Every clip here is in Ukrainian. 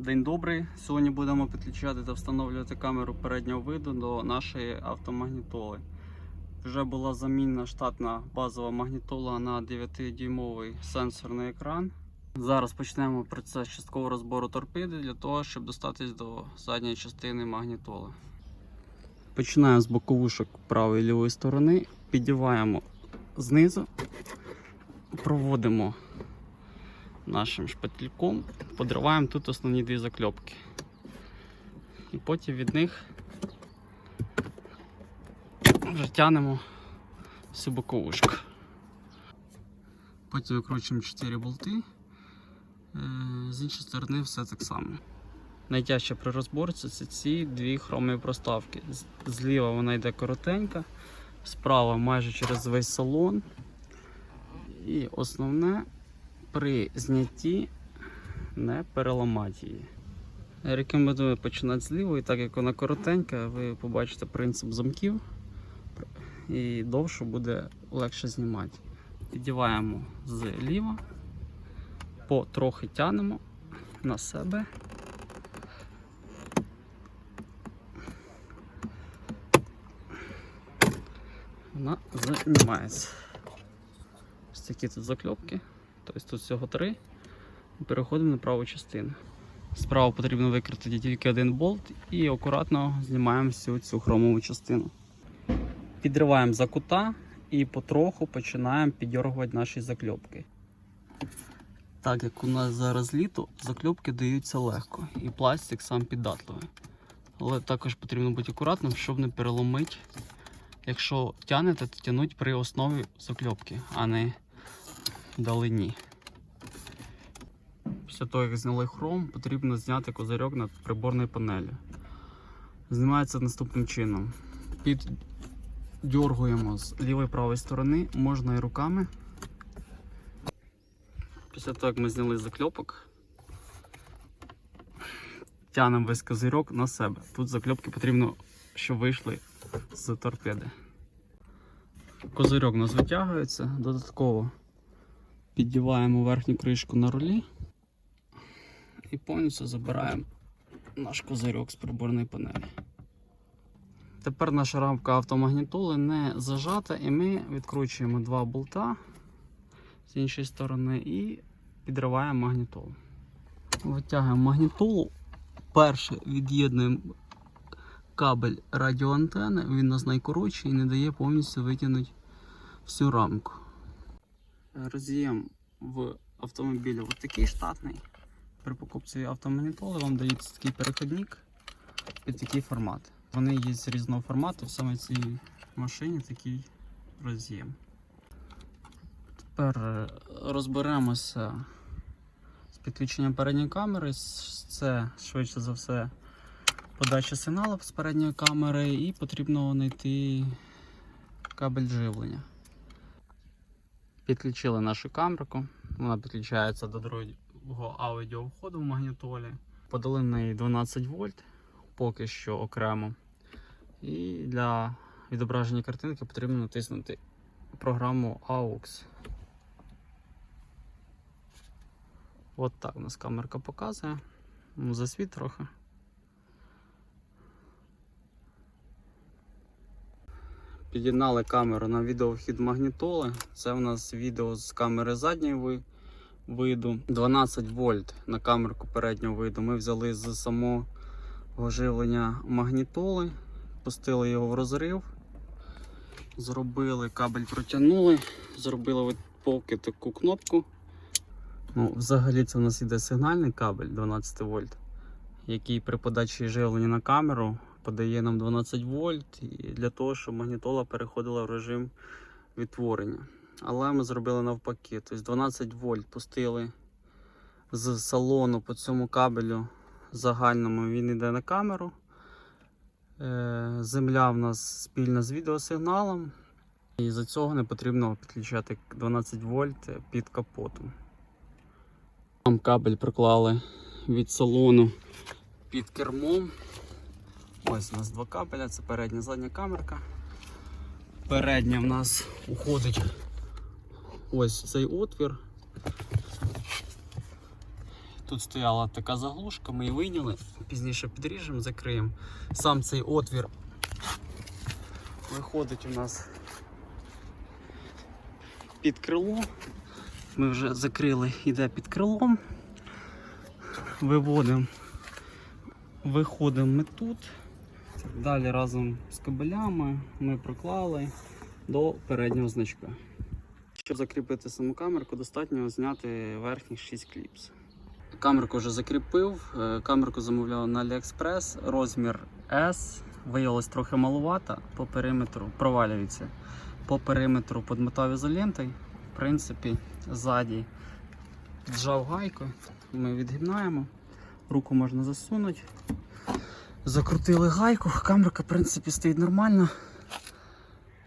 День добрий. Сьогодні будемо підключати та встановлювати камеру переднього виду до нашої автомагнітоли. Вже була замінена штатна базова магнітола на 9-дюймовий сенсорний екран. Зараз почнемо процес часткового розбору торпеди для того, щоб достатись до задньої частини магнітоли. Починаємо з боковушок правої і лівої сторони, піддіваємо знизу, проводимо нашим шпательком, подриваємо тут основні дві закльопки. І потім від них вже тянемо всю боковушку. Потім викручуємо 4 болти. Е, З іншої сторони все так само. Найтяжче при розборці це ці дві хромові проставки. Зліва вона йде коротенька, справа майже через весь салон. І основне при знятті не переламати її. Рекомендую починати з лівої, так як вона коротенька, ви побачите принцип замків і довше буде легше знімати. Піддіваємо зліва, потрохи тянемо на себе. Вона знімається. Ось такі тут закльопки. Тобто тут всього три. Переходимо на праву частину. Справа потрібно викрити тільки один болт і акуратно знімаємо всю цю хромову частину. Підриваємо за кута і потроху починаємо піддергувати наші закльопки. Так як у нас зараз літо, закльопки даються легко і пластик сам піддатливий. Але також потрібно бути акуратним, щоб не переломити. Якщо тянете, то тянуть при основі закльопки, а не далині. Після того, як зняли хром, потрібно зняти козирьок над приборною панелі. Знімається наступним чином. Піддергуємо з лівої правої сторони, можна і руками. Після того, як ми зняли закльопок, тянемо весь козирьок на себе. Тут закльопки потрібно, щоб вийшли з торпеди. Козирьок у нас витягується, додатково піддіваємо верхню кришку на рулі і повністю забираємо наш козирьок з приборної панелі. Тепер наша рамка автомагнітоли не зажата, і ми відкручуємо два болта з іншої сторони і підриваємо магнітолу. Витягуємо магнітолу. Перше від'єднуємо кабель радіоантени, він у нас найкоротший і не дає повністю витягнути всю рамку. Роз'єм в автомобілі ось такий штатний. При покупці автомагнітоли вам дається такий переходник під такий формат. Вони є з різного формату, саме цій машині такий роз'єм. Тепер е, розберемося з підключенням передньої камери. Це швидше за все подача сигналу з передньої камери і потрібно знайти кабель живлення. Підключили нашу камерку. Вона підключається до другого аудіовходу в магнітолі. Подали на неї 12 вольт, поки що окремо. І для відображення картинки потрібно натиснути програму AUX. От так у нас камерка показує. Ну, Засвіт трохи. Під'єднали камеру на відеовхід магнітоли. Це у нас відео з камери задньої виду. 12 вольт на камерку переднього виду. Ми взяли з самого живлення магнітоли, пустили його в розрив, зробили кабель, протягнули, зробили от поки таку кнопку. Ну, взагалі це у нас іде сигнальний кабель 12 вольт, який при подачі живлення на камеру подає нам 12 вольт для того, щоб магнітола переходила в режим відтворення. Але ми зробили навпаки. Тобто 12 вольт пустили з салону по цьому кабелю загальному, він йде на камеру. Е, Земля в нас спільна з відеосигналом. І за цього не потрібно підключати 12 вольт під капотом. Там кабель приклали від салону під кермом. Ось у нас два кабеля, це передня задня камерка. Передня в нас уходить ось цей отвір. Тут стояла така заглушка, ми її вийняли, пізніше підріжемо, закриємо. Сам цей отвір виходить у нас під крило. Ми вже закрили, йде під крилом. Виводимо, виходимо ми тут. Далі разом з кабелями ми проклали до переднього значка. Щоб закріпити саму камерку, достатньо зняти верхніх 6 кліпс. Камерку вже закріпив. е, Камерку замовляв на AliExpress, розмір S. Виявилось трохи маловато по периметру, провалюється. По периметру подмотав ізолентою. В принципі, ззаді піджав гайку, ми відгибнаємо, руку можна засунути. Закрутили гайку, камерка в принципі стоїть нормально.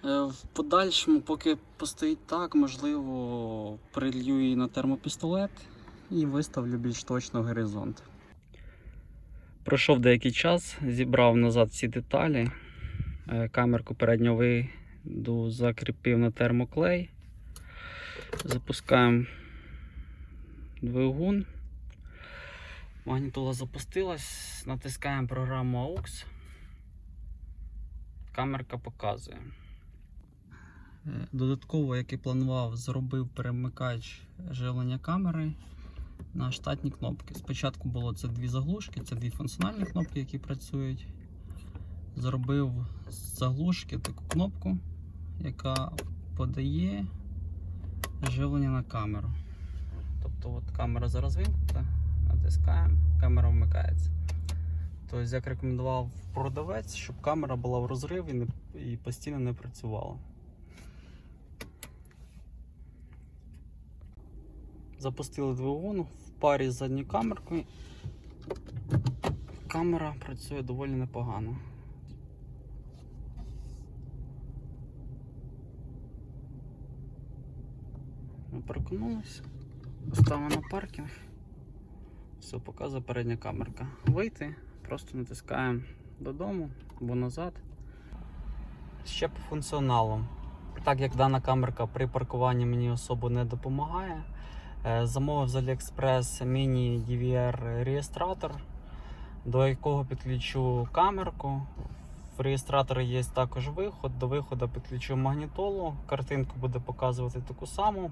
Е, В подальшому, поки постоїть так, можливо, прилью її на термопістолет і виставлю більш точно горизонт. Пройшов деякий час, зібрав назад всі деталі. Е, Камерку переднього виду закріпив на термоклей. Запускаємо двигун. Магнітола запустилась, натискаємо програму AUX. Камерка показує. Е, Додатково, як і планував, зробив перемикач живлення камери на штатні кнопки. Спочатку було це дві заглушки, це дві функціональні кнопки, які працюють. Зробив з заглушки таку кнопку, яка подає живлення на камеру. Тобто от камера зараз вимкнута, натискаємо, камера вмикається. Тобто, як рекомендував продавець, щоб камера була в розриві і не- і постійно не працювала. Запустили двигун в парі з задньою камеркою. Камера працює доволі непогано. Ми переконалися. Поставимо на паркінг. Все, показує передня камерка. Вийти, просто натискаємо додому або назад. Ще по функціоналу. Так як дана камерка при паркуванні мені особо не допомагає, е, замовив з AliExpress міні DVR реєстратор, до якого підключу камерку. В реєстраторі є також виход. До виходу підключу магнітолу. Картинку буде показувати таку саму,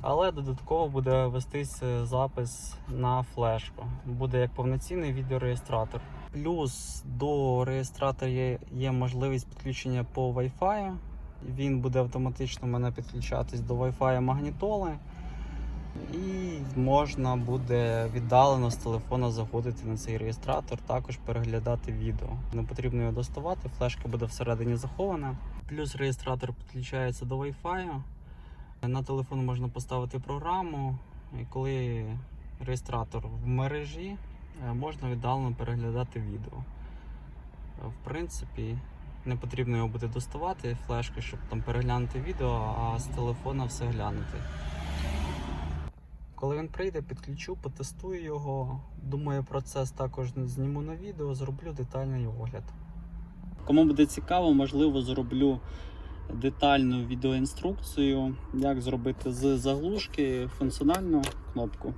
але додатково буде вестись е, запис на флешку. Буде як повноцінний відеореєстратор. Плюс до реєстратора є, є можливість підключення по Wi-Fi. Він буде автоматично мене підключатись до Wi-Fi магнітоли. І можна буде віддалено з телефона заходити на цей реєстратор, також переглядати відео. Не потрібно його доставати, флешка буде всередині захована. Плюс реєстратор підключається до Wi-Fi. На телефон можна поставити програму, і коли реєстратор в мережі, е, можна віддалено переглядати відео. В принципі, не потрібно його буде доставати, флешку, щоб там переглянути відео, а з телефона все глянути. Коли він прийде, підключу, потестую його. Думаю, процес також зніму на відео, зроблю детальний огляд. Кому буде цікаво, можливо, зроблю детальну відеоінструкцію, як зробити з заглушки функціональну кнопку.